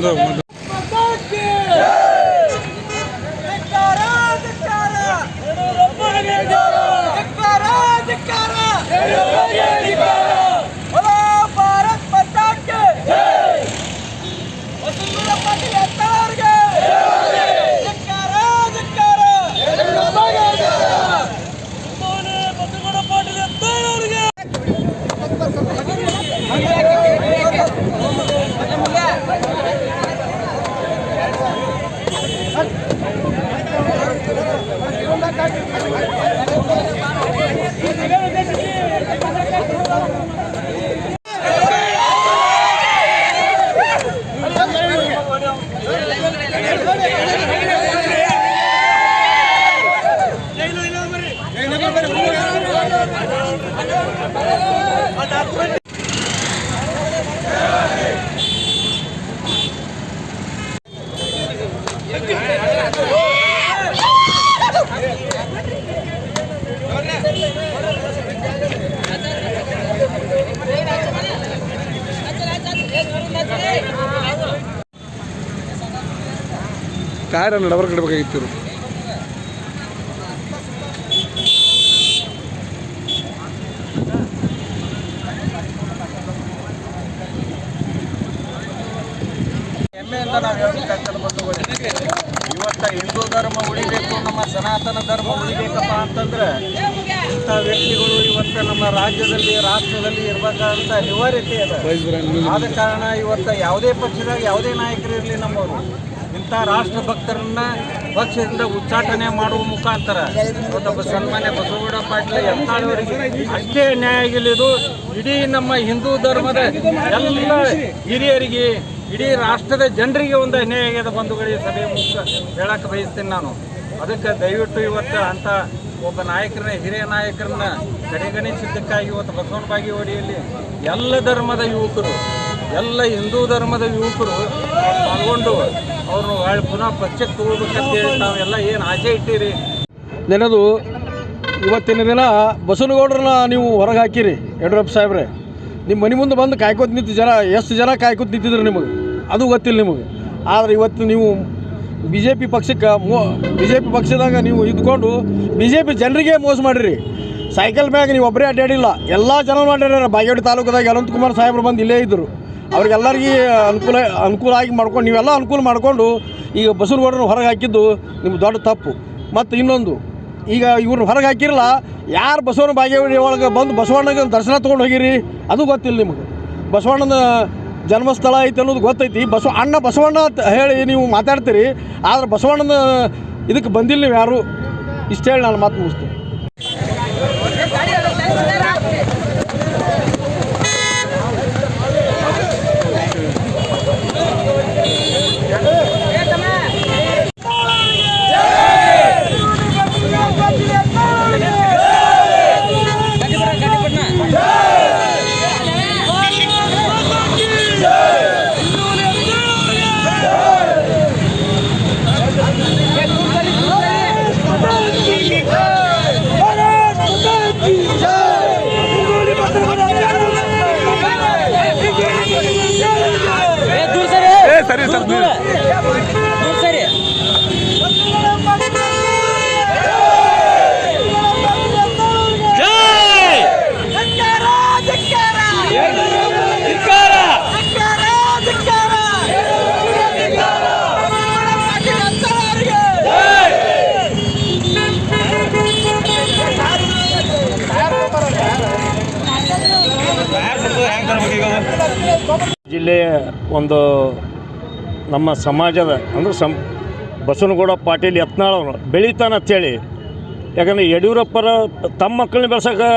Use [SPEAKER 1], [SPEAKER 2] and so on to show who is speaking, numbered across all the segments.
[SPEAKER 1] সুন্দর ¡Vamos! ¡Vamos! ¡Vamos!
[SPEAKER 2] Car ನಡಬರ್ಕ್ ಇಡಬೇಕಾಗಿತ್ತು ಇವರು.
[SPEAKER 3] ಹೆಮ್ಮೆಯಿಂದ ನಾವು ಹೇಳ್ಬೇಕಾಗ್ತದೆ ಬಂಧುಗಳೇ ಇವತ್ತ ಹಿಂದೂ ಧರ್ಮ ಉಳಿಬೇಕು ನಮ್ಮ ಸನಾತನ ಧರ್ಮ ಉಳಿಬೇಕಪ್ಪ ಅಂತಂದ್ರೆ ಇಂಥ ವ್ಯಕ್ತಿಗಳು ಇವತ್ತು ನಮ್ಮ ರಾಜ್ಯದಲ್ಲಿ ರಾಷ್ಟ್ರದಲ್ಲಿ ಇರಬೇಕಾದಂಥ ಅನಿವಾರ್ಯತೆ ಅದ. ಆದ ಕಾರಣ ಇವತ್ತು ಯಾವುದೇ ಪಕ್ಷದಾಗ ಯಾವುದೇ ನಾಯಕರು ಇರಲಿ ನಮ್ಮವರು. ಇಂಥ ರಾಷ್ಟ್ರ ಭಕ್ತರನ್ನ ಪಕ್ಷದಿಂದ ಉಚ್ಚಾಟನೆ ಮಾಡುವ ಮುಖಾಂತರ ಒಬ್ಬ ಸನ್ಮಾನ್ಯ ಬಸವಗೌಡ ಪಾಟೀಲ್ ಎಂತಾಳವರಿಗೆ ಅಷ್ಟೇ ನ್ಯಾಯ ಆಗಿಲ್ಲ ಇದು ಇಡೀ ನಮ್ಮ ಹಿಂದೂ ಧರ್ಮದ ಎಲ್ಲ ಹಿರಿಯರಿಗೆ, ಇಡೀ ರಾಷ್ಟ್ರದ ಜನರಿಗೆ ಒಂದು ಅನ್ಯಾಯ ಆಗ್ಯದ ಬಂಧುಗಳಿಗೆ ಸಭೆ ಮುಖ ಹೇಳಕ್ಕೆ ಬಯಸ್ತೀನಿ ನಾನು. ಅದಕ್ಕೆ ದಯವಿಟ್ಟು ಇವತ್ತು ಅಂತ ಒಬ್ಬ ನಾಯಕರನ್ನ, ಹಿರಿಯ ನಾಯಕರನ್ನ ಕಡೆಗಣಿಸಿದ್ದಕ್ಕಾಗಿ ಇವತ್ತು ಬಸವನ ಬಾಗೇವಾಡಿಯಲ್ಲಿ ಎಲ್ಲ ಧರ್ಮದ ಯುವಕರು, ಎಲ್ಲ ಹಿಂದೂ ಧರ್ಮದ ಯುವಕರು ಪಾಲ್ಗೊಂಡು ಅವ್ರನ್ನ ಹೇಳಿ ಪುನಃ ಪಕ್ಷಕ್ಕೆ ತಾವೆಲ್ಲ ಏನು ಆಸೆ ಇಟ್ಟಿರಿ?
[SPEAKER 4] ನೆನದು, ಇವತ್ತಿನ ದಿನ ಬಸವನಗೌಡ್ರನ್ನ ನೀವು ಹೊರಗೆ ಹಾಕಿರಿ, ಯಡಿಯೂರಪ್ಪ ಸಾಹೇಬ್ರೆ. ನಿಮ್ಮ ಮನೆ ಮುಂದೆ ಬಂದು ಕಾಯ್ಕೋತ ನಿಂತು ಜನ, ಎಷ್ಟು ಜನ ಕಾಯ್ಕೋತ ನಿಂತಿದ್ರು ನಿಮಗೆ? ಅದು ಗೊತ್ತಿಲ್ಲ ನಿಮಗೆ. ಆದರೆ ಇವತ್ತು ನೀವು ಬಿ ಜೆ ಪಿ ಪಕ್ಷಕ್ಕೆ ಮೋ ಬಿ ಜೆ ಪಿ ಪಕ್ಷದಾಗ ನೀವು ಇದ್ಕೊಂಡು ಬಿ ಜೆ ಪಿ ಜನರಿಗೆ ಮೋಸ ಮಾಡಿರಿ. ಸೈಕಲ್ ಮ್ಯಾಗ ನೀವು ಒಬ್ಬರೇ ಅಡ್ಡಾಡಿಲ್ಲ, ಎಲ್ಲ ಜನ ಮಾಡ್ಯಾರ ಬಾಗೇವಾಡಿ ತಾಲೂಕದಾಗ ಅನಂತಕುಮಾರ್ ಸಾಹೇಬ್ರು ಬಂದು ಇಲ್ಲೇ ಇದ್ದರು ಅವ್ರಿಗೆಲ್ಲರಿಗೆ ಅನುಕೂಲ ಅನುಕೂಲ ಆಗಿ ಮಾಡ್ಕೊಂಡು, ನೀವೆಲ್ಲ ಅನುಕೂಲ ಮಾಡಿಕೊಂಡು ಈಗ ಬಸವನಗೌಡರನ್ನ ಹೊರಗೆ ಹಾಕಿದ್ದು ನಿಮ್ಮ ದೊಡ್ಡ ತಪ್ಪು. ಮತ್ತು ಇನ್ನೊಂದು, ಈಗ ಇವ್ರನ್ನ ಹೊರಗೆ ಹಾಕಿರಲ್ಲ, ಯಾರು ಬಸವನ ಬಾಗೇವಾಡಿ ಒಳಗೆ ಬಂದು ಬಸವಣ್ಣಗೆ ದರ್ಶನ ತೊಗೊಂಡು ಹೋಗಿರಿ, ಅದು ಗೊತ್ತಿಲ್ಲ ನಿಮಗೆ. ಬಸವಣ್ಣನ ಜನ್ಮಸ್ಥಳ ಐತೆ ಅನ್ನೋದು ಗೊತ್ತೈತಿ. ಬಸವ, ಅಣ್ಣ ಬಸವಣ್ಣ ಅಂತ ಹೇಳಿ ನೀವು ಮಾತಾಡ್ತೀರಿ, ಆದರೆ ಬಸವಣ್ಣನ ಇದಕ್ಕೆ ಬಂದಿಲ್ಲ ನೀವು ಯಾರು. ಇಷ್ಟು ಹೇಳಿ ನಾನು ಮಾತು ಮುಗಿಸ್ತೀನಿ
[SPEAKER 2] ಏ ಸರಿ ಸ್ವಲ್ಪ ದೂರ.
[SPEAKER 1] ಧಿಕ್ಕಾರ ಧಿಕ್ಕಾರ ಧಿಕ್ಕಾರ ಧಿಕ್ಕಾರ ವಸುಂಧರಾ ಪಾಟೀಲ್ ಎತ್ತವರಿಗೆ
[SPEAKER 4] ಜಿಲ್ಲೆಯ ಒಂದು ನಮ್ಮ ಸಮಾಜದ, ಅಂದ್ರೆ ಸಂ, ಬಸವನಗೌಡ ಪಾಟೀಲ್ ಯತ್ನಾಳ್ ಅವರು ಬೆಳಿತಾನ ಅಂತೇಳಿ ಯಾಕಂದರೆ ಯಡಿಯೂರಪ್ಪರ ತಮ್ಮ ಮಕ್ಕಳನ್ನ ಬೆಳ್ಸಕ್ಕೆ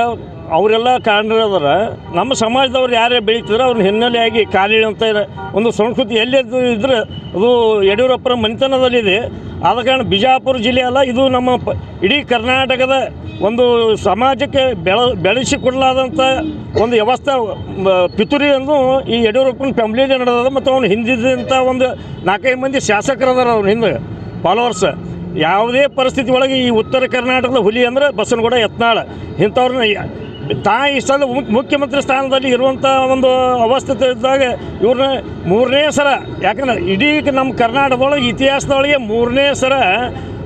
[SPEAKER 4] ಅವರೆಲ್ಲ ಕಾರಣರದಾರ ನಮ್ಮ ಸಮಾಜದವ್ರು ಯಾರೇ ಬೆಳೀತಿದ್ರೆ ಅವ್ರನ್ನ ಹಿನ್ನೆಲೆಯಾಗಿ ಕಾಲಿಳಂತ ಒಂದು ಸಂಸ್ಕೃತಿ ಎಲ್ಲಿ ಇದ್ರೆ ಅದು ಯಡಿಯೂರಪ್ಪನ ಮನೆತನದಲ್ಲಿದೆ ಆದ ಕಾರಣ ಬಿಜಾಪುರ ಜಿಲ್ಲೆ ಅಲ್ಲ, ಇದು ನಮ್ಮ ಪ, ಇಡೀ ಕರ್ನಾಟಕದ ಒಂದು ಸಮಾಜಕ್ಕೆ ಬೆಳ ಬೆಳೆಸಿಕೊಡಲಾದಂಥ ಒಂದು ವ್ಯವಸ್ಥೆ ಪಿತುರಿ ಅಂದು ಈ ಯಡಿಯೂರಪ್ಪನ ಫ್ಯಾಮ್ಲಿಯಲ್ಲಿ ನಡೆದದ ಮತ್ತು ಅವನು ಹಿಂದಿದ್ದಂಥ ಒಂದು ನಾಲ್ಕೈದು ಮಂದಿ ಶಾಸಕರದಾರ ಅವ್ನ ಹಿಂದೆ ಫಾಲೋವರ್ಸ್ ಯಾವುದೇ ಪರಿಸ್ಥಿತಿ ಒಳಗೆ ಈ ಉತ್ತರ ಕರ್ನಾಟಕದ ಹುಲಿ ಅಂದರೆ ಬಸವನಗೌಡ ಯತ್ನಾಳ. ಇಂಥವ್ರನ್ನ ಯ-
[SPEAKER 5] ತಾ ಇಷ್ಟೊಂದು ಮುಖ್ಯಮಂತ್ರಿ ಸ್ಥಾನದಲ್ಲಿ ಇರುವಂಥ ಒಂದು ಅವಸ್ಥೆ ಇದ್ದಾಗ ಇವ್ರನ್ನ ಮೂರನೇ ಸಲ ಯಾಕಂದ್ರೆ ಇಡೀ ನಮ್ಮ ಕರ್ನಾಟಕದೊಳಗೆ, ಇತಿಹಾಸದೊಳಗೆ ಮೂರನೇ ಸಲ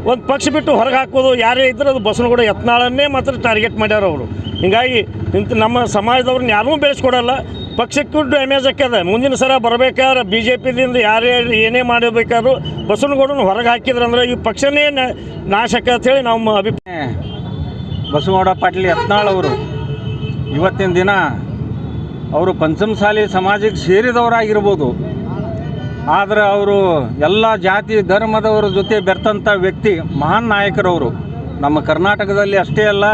[SPEAKER 5] ಒಂದು ಪಕ್ಷ ಬಿಟ್ಟು ಹೊರಗೆ ಹಾಕೋದು, ಯಾರೇ ಇದ್ದರೂ ಅದು ಬಸವನಗೌಡ ಯತ್ನಾಳನ್ನೇ ಮಾತ್ರ ಟಾರ್ಗೆಟ್ ಮಾಡ್ಯಾರ ಅವರು. ಹಿಂಗಾಗಿ ಇಂಥ ನಮ್ಮ ಸಮಾಜದವ್ರನ್ನ ಯಾರೂ ಬೆಳೆಸ್ಕೊಡಲ್ಲ. ಪಕ್ಷಕ್ಕೂ ಡ್ಯಾಮೇಜ್ ಆಗ್ಯದ. ಮುಂದಿನ ಸಲ ಬರಬೇಕಾದ್ರೆ ಬಿ ಜೆ ಪಿದಿಂದ ಯಾರೇ ಏನೇ ಮಾಡಬೇಕಾದ್ರೂ ಬಸವನಗೌಡನ ಹೊರಗೆ ಹಾಕಿದ್ರಂದ್ರೆ ಈ ಪಕ್ಷನೇ ನಾಶ ಹೇಳಿ ನಮ್ಮ ಅಭಿಪ್ರಾಯ.
[SPEAKER 3] ಬಸವನಗೌಡ ಪಾಟೀಲ್ ಯತ್ನಾಳ್ ಅವರು ಇವತ್ತಿನ ದಿನ ಅವರು ಪಂಚಮಸಾಲಿ ಸಮಾಜಕ್ಕೆ ಸೇರಿದವರಾಗಿರ್ಬೋದು. ಆದರೆ ಅವರು ಎಲ್ಲ ಜಾತಿ ಧರ್ಮದವರ ಜೊತೆ ಬೆರ್ತಂಥ ವ್ಯಕ್ತಿ, ಮಹಾನ್ ನಾಯಕರವರು. ನಮ್ಮ ಕರ್ನಾಟಕದಲ್ಲಿ ಅಷ್ಟೇ ಅಲ್ಲ,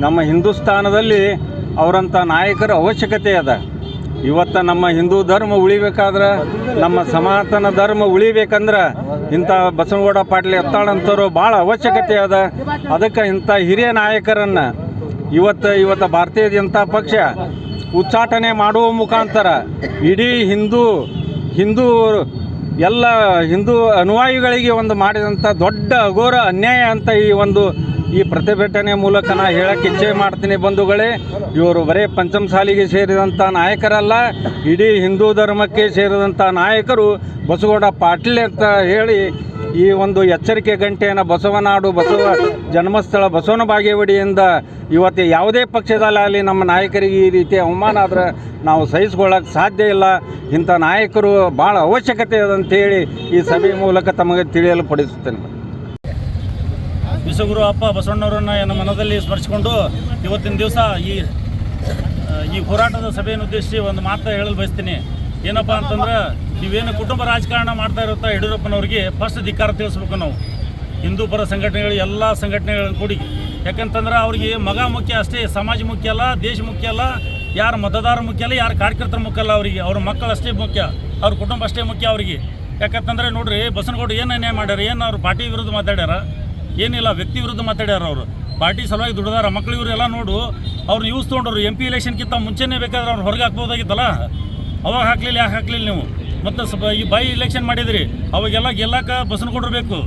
[SPEAKER 3] ನಮ್ಮ ಹಿಂದೂಸ್ತಾನದಲ್ಲಿ ಅವರಂಥ ನಾಯಕರ ಅವಶ್ಯಕತೆ ಅದ. ಇವತ್ತು ನಮ್ಮ ಹಿಂದೂ ಧರ್ಮ ಉಳಿಬೇಕಾದ್ರೆ, ನಮ್ಮ ಸನಾತನ ಧರ್ಮ ಉಳಿಬೇಕಂದ್ರೆ ಇಂಥ ಬಸವನಗೌಡ ಪಾಟೀಲ್ ಎತ್ತಾಳಂಥವ್ರು ಭಾಳ ಅವಶ್ಯಕತೆ ಅದ. ಅದಕ್ಕೆ ಇಂಥ ಹಿರಿಯ ನಾಯಕರನ್ನು ಇವತ್ತು ಇವತ್ತು ಭಾರತೀಯ ಜನತಾ ಪಕ್ಷ ಉಚ್ಚಾಟನೆ ಮಾಡುವ ಮುಖಾಂತರ ಇಡೀ ಹಿಂದೂ ಹಿಂದೂ ಎಲ್ಲ ಹಿಂದೂ ಅನುಯಾಯಿಗಳಿಗೆ ಒಂದು ಮಾಡಿದಂಥ ದೊಡ್ಡ ಅಘೋರ ಅನ್ಯಾಯ ಅಂತ ಈ ಒಂದು ಈ ಪ್ರತಿಭಟನೆ ಮೂಲಕ ನಾ ಹೇಳಕ್ಕೆ ಇಚ್ಛೆ ಮಾಡ್ತೀನಿ ಬಂಧುಗಳೇ. ಇವರು ಬರೀ ಪಂಚಮಸಾಲಿಗೆ ಸೇರಿದಂಥ ನಾಯಕರಲ್ಲ, ಇಡೀ ಹಿಂದೂ ಧರ್ಮಕ್ಕೆ ಸೇರಿದಂಥ ನಾಯಕರು ಬಸವಗೌಡ ಪಾಟೀಲ್ ಅಂತ ಹೇಳಿ ಈ ಒಂದು ಎಚ್ಚರಿಕೆ ಗಂಟೆಯನ್ನು ಬಸವನಾಡು ಬಸವ ಜನ್ಮಸ್ಥಳ ಬಸವನ ಬಾಗೇವಾಡಿಯಿಂದ ಇವತ್ತು ಯಾವುದೇ ಪಕ್ಷದಲ್ಲಾಗಲಿ ನಮ್ಮ ನಾಯಕರಿಗೆ ಈ ರೀತಿ ಅವಮಾನ ಆದ್ರೆ ನಾವು ಸಹಿಸ್ಕೊಳ್ಳೋಕೆ ಸಾಧ್ಯ ಇಲ್ಲ. ಇಂಥ ನಾಯಕರು ಭಾಳ ಅವಶ್ಯಕತೆ ಅದಂತೇಳಿ ಈ ಸಭೆ ಮೂಲಕ ತಮಗೆ ತಿಳಿಯಲು ಪಡಿಸುತ್ತೇನೆ
[SPEAKER 6] ವಿಶ್ವಗುರು ಅಪ್ಪ ಬಸವಣ್ಣವರನ್ನ ನಮ್ಮ ಮನದಲ್ಲಿ ಸ್ಮರಿಸಿಕೊಂಡು ಇವತ್ತಿನ ದಿವಸ ಈ ಈ ಹೋರಾಟದ ಸಭೆಯನ್ನು ಉದ್ದೇಶಿಸಿ ಒಂದು ಮಾತು ಹೇಳಲು ಬಯಸ್ತೀನಿ. ಏನಪ್ಪ ಅಂತಂದ್ರೆ ನೀವೇನು ಕುಟುಂಬ ರಾಜಕಾರಣ ಮಾಡ್ತಾ ಇರುತ್ತಾ ಯಡಿಯೂರಪ್ಪನವ್ರಿಗೆ ಫಸ್ಟ್ ಧಿಕ್ಕಾರ ತಿಳಿಸ್ಬೇಕು ನಾವು. ಹಿಂದೂ ಪರ ಸಂಘಟನೆಗಳು, ಎಲ್ಲ ಸಂಘಟನೆಗಳನ್ನು ಕೂಡಿ. ಯಾಕಂತಂದ್ರೆ ಅವ್ರಿಗೆ ಮಗ ಮುಖ್ಯ ಅಷ್ಟೇ, ಸಮಾಜ ಮುಖ್ಯ ಅಲ್ಲ, ದೇಶ ಮುಖ್ಯ ಅಲ್ಲ, ಯಾರು ಮತದಾರ ಮುಖ್ಯ ಅಲ್ಲ, ಯಾರು ಕಾರ್ಯಕರ್ತರ ಮುಖ್ಯ ಅಲ್ಲ ಅವರಿಗೆ. ಅವ್ರ ಮಕ್ಕಳು ಅಷ್ಟೇ ಮುಖ್ಯ, ಅವ್ರ ಕುಟುಂಬ ಅಷ್ಟೇ ಮುಖ್ಯ ಅವರಿಗೆ. ಯಾಕಂತಂದ್ರೆ ನೋಡ್ರಿ ಬಸನಗೌಡ ಏನು ಅನ್ಯಾಯ ಮಾಡ್ಯಾರ, ಏನು ಅವ್ರು ಪಾರ್ಟಿ ವಿರುದ್ಧ ಮಾತಾಡ್ಯಾರ? ಏನಿಲ್ಲ, ವ್ಯಕ್ತಿ ವಿರುದ್ಧ ಮಾತಾಡ್ಯಾರ ಅವರು. ಪಾರ್ಟಿ ಸಲುವಾಗಿ ದುಡ್ದಾರ ಮಕ್ಳು ಇವರೆಲ್ಲ ನೋಡು, ಅವ್ರು ಯೂಸ್ ತೊಗೊಂಡ್ರು ಎಂ ಪಿ ಇಲೆಕ್ಷನ್ಗಿಂತ ಮುಂಚೆನೇ ಬೇಕಾದ್ರೆ ಅವ್ರು ಹೊರಗೆ ಹಾಕ್ಬೋದಾಗಿತ್ತಲ್ಲ? ಅವಾಗ ಹಾಕ್ಲಿಲ್ಲ, ಯಾಕೆ ಹಾಕ್ಲಿಲ್ಲ ನೀವು? ಮತ್ತು ಸ್ವಲ್ಪ ಈ ಬೈ ಇಲೆಕ್ಷನ್ ಮಾಡಿದ್ರಿ, ಅವಾಗೆಲ್ಲ ಗೆಲ್ಲಕ್ಕ ಬಸ್ನ ಕೊಡಿರ್ಬೇಕು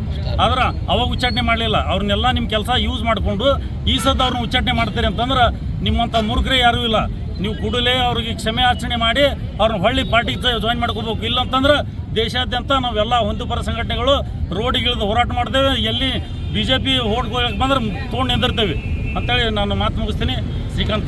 [SPEAKER 6] ಆದ್ರೆ ಅವಾಗ ಉಚ್ಚಾಟನೆ ಮಾಡಲಿಲ್ಲ. ಅವ್ರನ್ನೆಲ್ಲ ನಿಮ್ಮ ಕೆಲಸ ಯೂಸ್ ಮಾಡಿಕೊಂಡು, ಈ ಸದ್ದು ಅವ್ರನ್ನ ಉಚ್ಚಾಟನೆ ಮಾಡ್ತೀರಿ ಅಂತಂದ್ರೆ ನಿಮ್ಮಂಥ ಮೂರ್ಖರೇ ಯಾರೂ ಇಲ್ಲ. ನೀವು ಕೂಡಲೇ ಅವ್ರಿಗೆ ಕ್ಷಮೆ ಆಚರಣೆ ಮಾಡಿ ಅವ್ರನ್ನ ಹೊಳ್ಳಿ ಪಾರ್ಟಿಗೆ ಜಾಯಿನ್ ಮಾಡ್ಕೋಬೇಕು. ಇಲ್ಲ ಅಂತಂದ್ರೆ ದೇಶಾದ್ಯಂತ ನಾವೆಲ್ಲ ಹೊಂದುಪರ ಸಂಘಟನೆಗಳು ರೋಡಿಗಿಳಿದು ಹೋರಾಟ ಮಾಡ್ತೇವೆ. ಎಲ್ಲಿ ಬಿ ಜೆ ಪಿ ಓಟ್ಗೆ ಬಂದ್ರೆ ತೊಗೊಂಡು ನಿಂದಿರ್ತೇವೆ ಅಂತೇಳಿ ನಾನು ಮಾತು ಮುಗಿಸ್ತೀನಿ. ಶ್ರೀಕಾಂತ್